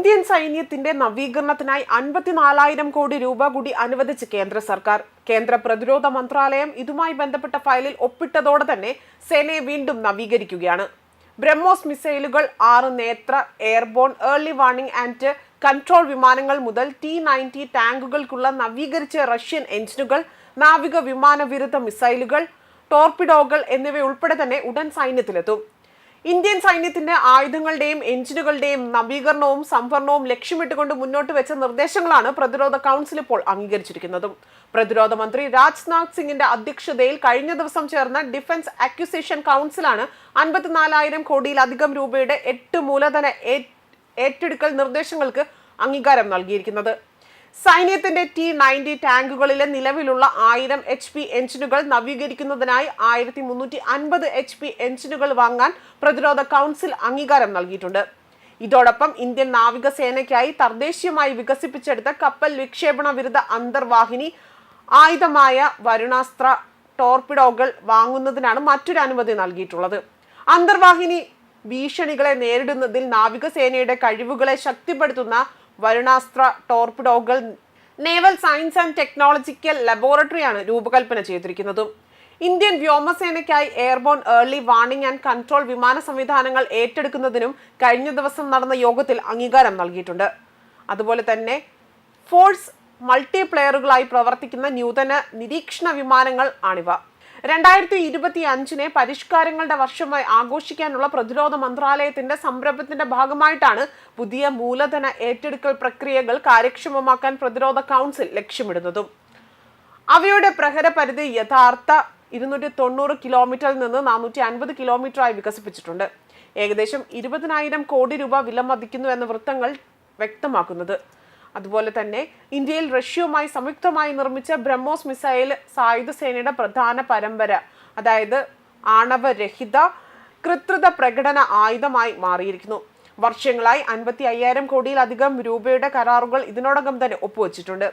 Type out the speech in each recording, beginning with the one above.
Indian സൈന്യത്തിന്റെ നവീകരണത്തിനായി അൻപത്തിനാലായിരം കോടി രൂപ കൂടി അനുവദിച്ച് കേന്ദ്ര സർക്കാർ. കേന്ദ്ര പ്രതിരോധ മന്ത്രാലയം ഇതുമായി ബന്ധപ്പെട്ട ഫയലിൽ ഒപ്പിട്ടതോടെ തന്നെ സേനയെ വീണ്ടും നവീകരിക്കുകയാണ്. ബ്രഹ്മോസ് മിസൈലുകൾ ആറ് Netra airborne early warning and control വിമാനങ്ങൾ മുതൽ ടി നയന്റി ടാങ്കുകൾക്കുള്ള നവീകരിച്ച റഷ്യൻ എഞ്ചിനുകൾ നാവിക വിമാന വിരുദ്ധ മിസൈലുകൾ ടോർപിഡോകൾ എന്നിവയുൾപ്പെടെ തന്നെ ഉടൻ സൈന്യത്തിലെത്തും. ഇന്ത്യൻ സൈന്യത്തിന്റെ ആയുധങ്ങളുടെയും എഞ്ചിനുകളുടെയും നവീകരണവും സംഭരണവും ലക്ഷ്യമിട്ടുകൊണ്ട് മുന്നോട്ട് വെച്ച നിർദ്ദേശങ്ങളാണ് പ്രതിരോധ കൗൺസിൽ ഇപ്പോൾ അംഗീകരിച്ചിരിക്കുന്നത്. പ്രതിരോധ മന്ത്രി രാജ്നാഥ് സിംഗിന്റെ അധ്യക്ഷതയിൽ കഴിഞ്ഞ ദിവസം ചേർന്ന ഡിഫൻസ് അക്യുസേഷൻ കൗൺസിലാണ് അൻപത്തിനാലായിരം കോടിയിലധികം രൂപയുടെ എട്ട് മൂലധന ഏറ്റെടുക്കൽ നിർദ്ദേശങ്ങൾക്ക് അംഗീകാരം നൽകിയിരിക്കുന്നത്. സൈന്യത്തിന്റെ ടി നയന്റി ടാങ്കുകളിലെ നിലവിലുള്ള ആയിരം എച്ച് പി എഞ്ചിനുകൾ നവീകരിക്കുന്നതിനായി ആയിരത്തി മുന്നൂറ്റി അൻപത് എച്ച് പി എഞ്ചിനുകൾ വാങ്ങാൻ പ്രതിരോധ കൗൺസിൽ അംഗീകാരം നൽകിയിട്ടുണ്ട്. ഇതോടൊപ്പം ഇന്ത്യൻ നാവികസേനയ്ക്കായി തദ്ദേശീയമായി വികസിപ്പിച്ചെടുത്ത കപ്പൽ വിക്ഷേപണ വിരുദ്ധ അന്തർവാഹിനി ആയുധമായ വരുണാസ്ത്ര ടോർപിഡോകൾ വാങ്ങുന്നതിനാണ് മറ്റൊരു അനുമതി നൽകിയിട്ടുള്ളത്. അന്തർവാഹിനി ഭീഷണികളെ നേരിടുന്നതിൽ നാവികസേനയുടെ കഴിവുകളെ ശക്തിപ്പെടുത്തുന്ന വരുണാസ്ത്ര ടോർപിഡോകൾ നേവൽ സയൻസ് ആൻഡ് ടെക്നോളജിക്കൽ ലബോറട്ടറിയാണ് രൂപകൽപ്പന ചെയ്തിരിക്കുന്നതും. Indian വ്യോമസേനയ്ക്കായി airborne early warning and control വിമാന സംവിധാനങ്ങൾ ഏറ്റെടുക്കുന്നതിനും കഴിഞ്ഞ ദിവസം നടന്ന യോഗത്തിൽ അംഗീകാരം നൽകിയിട്ടുണ്ട്. അതുപോലെ തന്നെ ഫോഴ്സ് മൾട്ടിപ്ലെയറുകളായി പ്രവർത്തിക്കുന്ന നൂതന നിരീക്ഷണ വിമാനങ്ങൾ ആണിവ. രണ്ടായിരത്തി ഇരുപത്തി അഞ്ചിനെ പരിഷ്കാരങ്ങളുടെ വർഷമായി ആഘോഷിക്കാനുള്ള പ്രതിരോധ മന്ത്രാലയത്തിന്റെ സംരംഭത്തിന്റെ ഭാഗമായിട്ടാണ് പുതിയ മൂലധന ഏറ്റെടുക്കൽ പ്രക്രിയകൾ കാര്യക്ഷമമാക്കാൻ പ്രതിരോധ കൗൺസിൽ ലക്ഷ്യമിടുന്നതും. അവയുടെ പ്രഹരപരിധി യഥാർത്ഥ ഇരുന്നൂറ്റി തൊണ്ണൂറ് കിലോമീറ്ററിൽ നിന്ന് നാനൂറ്റി അൻപത് കിലോമീറ്ററായി വികസിപ്പിച്ചിട്ടുണ്ട്. ഏകദേശം ഇരുപതിനായിരം കോടി രൂപ വിലമതിക്കുന്നു എന്ന വൃത്തങ്ങൾ വ്യക്തമാക്കുന്നത്. അതുപോലെ തന്നെ ഇന്ത്യയിൽ റഷ്യയുമായി സംയുക്തമായി നിർമ്മിച്ച ബ്രഹ്മോസ് മിസൈൽ സായുധ സേനയുടെ പ്രധാന പരമ്പര അതായത് ആണവരഹിത കൃത്രിത പ്രകടന ആയുധമായി മാറിയിരിക്കുന്നു. വർഷങ്ങളായി അൻപത്തി അയ്യായിരം കോടിയിലധികം രൂപയുടെ കരാറുകൾ ഇതിനോടകം തന്നെ ഒപ്പുവെച്ചിട്ടുണ്ട്.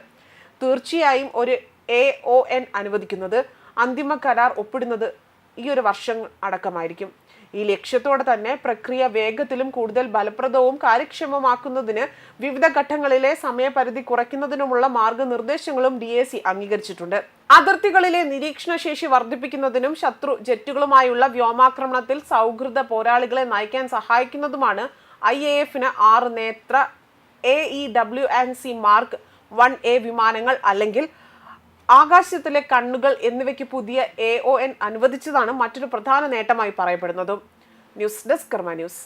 തീർച്ചയായും ഒരു എ ഒ എൻ അനുവദിക്കുന്നത് അന്തിമ കരാർ ഒപ്പിടുന്നത് ഈ ഒരു വർഷം അടക്കമായിരിക്കും. ഈ ലക്ഷ്യത്തോടെ തന്നെ പ്രക്രിയ വേഗത്തിലും കൂടുതൽ ഫലപ്രദവും കാര്യക്ഷമമാക്കുന്നതിന് വിവിധ ഘട്ടങ്ങളിലെ സമയപരിധി കുറയ്ക്കുന്നതിനുമുള്ള മാർഗനിർദ്ദേശങ്ങളും ഡി എ സി അംഗീകരിച്ചിട്ടുണ്ട്. അതിർത്തികളിലെ നിരീക്ഷണ ശേഷി വർദ്ധിപ്പിക്കുന്നതിനും ശത്രു ജെറ്റുകളുമായുള്ള വ്യോമാക്രമണത്തിൽ സൗഹൃദ പോരാളികളെ നയിക്കാൻ സഹായിക്കുന്നതുമാണ് ഐ എ എഫിന് ആറ് Netra A E W and C mark one A വിമാനങ്ങൾ അല്ലെങ്കിൽ ആകാശത്തിലെ കണ്ണുകൾ എന്നിവയ്ക്ക് പുതിയ എ ഒ എൻ അനുവദിച്ചതാണ് മറ്റൊരു പ്രധാന നേട്ടമായി പറയപ്പെടുന്നതും. News desk Karma news.